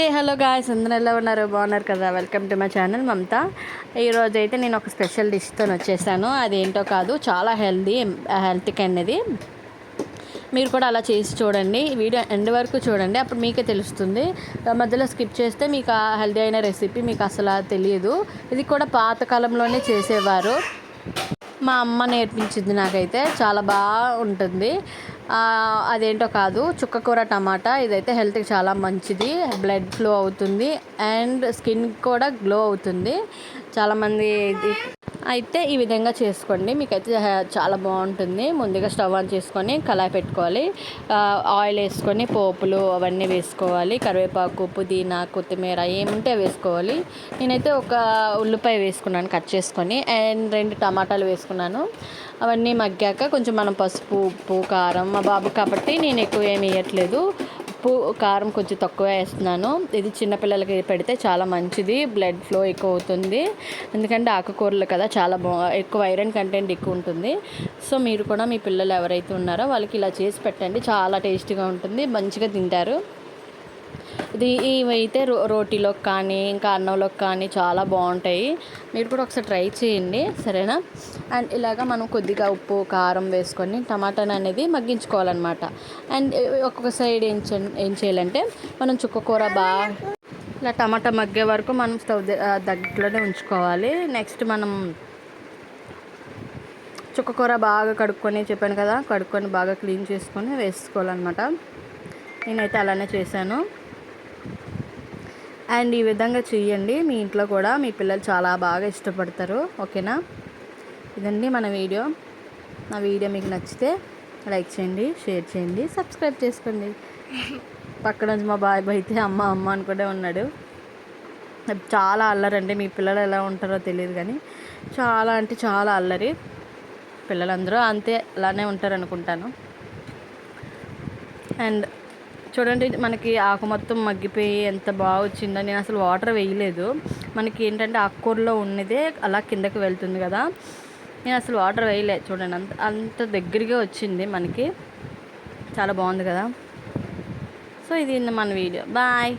ఏ hello guys అందరూ ఎలా ఉన్నారు? బాగున్నారు కదా? Welcome to my channel Mamata. ఈరోజు అయితే నేను ఒక స్పెషల్ డిష్తో వచ్చేసాను. అదేంటో కాదు చాలా హెల్దీ హెల్త్కి అనేది మీరు కూడా అలా చేసి చూడండి. వీడియో ఎండ్ వరకు చూడండి. అప్పుడు మీకే తెలుస్తుంది. మధ్యలో స్కిప్ చేస్తే మీకు ఆ హెల్దీ అయిన రెసిపీ మీకు అసలు తెలియదు. ఇది కూడా పాతకాలంలోనే చేసేవారు. మా అమ్మ నేర్పించింది నాకైతే. చాలా బాగా ఉంటుంది అదేంటో కాదు. చుక్కకూర టమాటా ఇదైతే హెల్త్కి చాలా మంచిది. బ్లడ్ ఫ్లో అవుతుంది. అండ్ స్కిన్ కూడా గ్లో అవుతుంది. చాలామంది అయితే ఈ విధంగా చేసుకోండి. మీకైతే చాలా బాగుంటుంది. ముందుగా స్టవ్ ఆన్ చేసుకొని కళాయి పెట్టుకోవాలి. ఆయిల్ వేసుకొని పోపులు అవన్నీ వేసుకోవాలి. కరివేపాకు పుదీనా కొత్తిమీర ఏముంటే వేసుకోవాలి. నేనైతే ఒక ఉల్లిపాయ వేసుకున్నాను కట్ చేసుకొని. అండ్ రెండు టమాటాలు వేసుకున్నాను. అవన్నీ మగ్గాక కొంచెం మనం పసుపు ఉప్పు కారం మా బాబు కాబట్టి నేను ఎక్కువ ఏమి వేయట్లేదు. ఉప్పు కారం కొంచెం తక్కువ వేస్తున్నాను. ఇది చిన్నపిల్లలకి పెడితే చాలా మంచిది. బ్లడ్ ఫ్లో ఎక్కువ అవుతుంది ఎందుకంటే ఆకుకూరలు కదా చాలా బా ఎక్కువ ఐరన్ కంటెంట్ ఎక్కువ ఉంటుంది సో మీరు కూడా మీ పిల్లలు ఎవరైతే ఉన్నారో వాళ్ళకి ఇలా చేసి పెట్టండి. చాలా టేస్టీగా ఉంటుంది. మంచిగా తింటారు. ఇది ఇవైతే రో రోటీలోకి కానీ ఇంకా అన్నంలోకి కానీ చాలా బాగుంటాయి. మీరు కూడా ఒకసారి ట్రై చేయండి సరేనా? అండ్ ఇలాగ మనం కొద్దిగా ఉప్పు కారం వేసుకొని టమాటాని అనేది మగ్గించుకోవాలన్నమాట. అండ్ ఒక్కొక్క సైడ్ ఏం ఏం చేయాలంటే మనం చుక్కకూర బాగా ఇలా టమాటా మగ్గే వరకు మనం స్టవ్ దగ్గరలోనే ఉంచుకోవాలి. నెక్స్ట్ మనం చుక్కకూర బాగా కడుక్కొని చెప్పాను కదా కడుక్కొని బాగా క్లీన్ చేసుకొని వేసుకోవాలన్నమాట. నేనైతే అలానే చేశాను. అండ్ ఈ విధంగా చేయండి మీ ఇంట్లో కూడా మీ పిల్లలు చాలా బాగా ఇష్టపడతారు. ఓకేనా? ఇదండి మన వీడియో. నా వీడియో మీకు నచ్చితే లైక్ చేయండి షేర్ చేయండి సబ్స్క్రైబ్ చేసుకోండి. పక్కన నుంచి మా బాయ్ అయితే అమ్మ అమ్మ అని కూడా ఉన్నాడు. చాలా అల్లరండి. మీ పిల్లలు ఎలా ఉంటారో తెలియదు కానీ చాలా అంటే చాలా అల్లరి. పిల్లలందరూ అంతే అలానే ఉంటారు అనుకుంటాను అండ్ చూడండి మనకి ఆకు మొత్తం మగ్గిపోయి ఎంత బాగా వచ్చిందో. నేను అసలు వాటర్ వేయలేదు. మనకి ఏంటంటే ఆకుకూరలో ఉన్నదే అలా కిందకి వెళ్తుంది కదా. నేను అసలు వాటర్ వేయలేదు చూడండి అంత అంత దగ్గరగా వచ్చింది మనకి. చాలా బాగుంది కదా. సో ఇది మన వీడియో. బాయ్.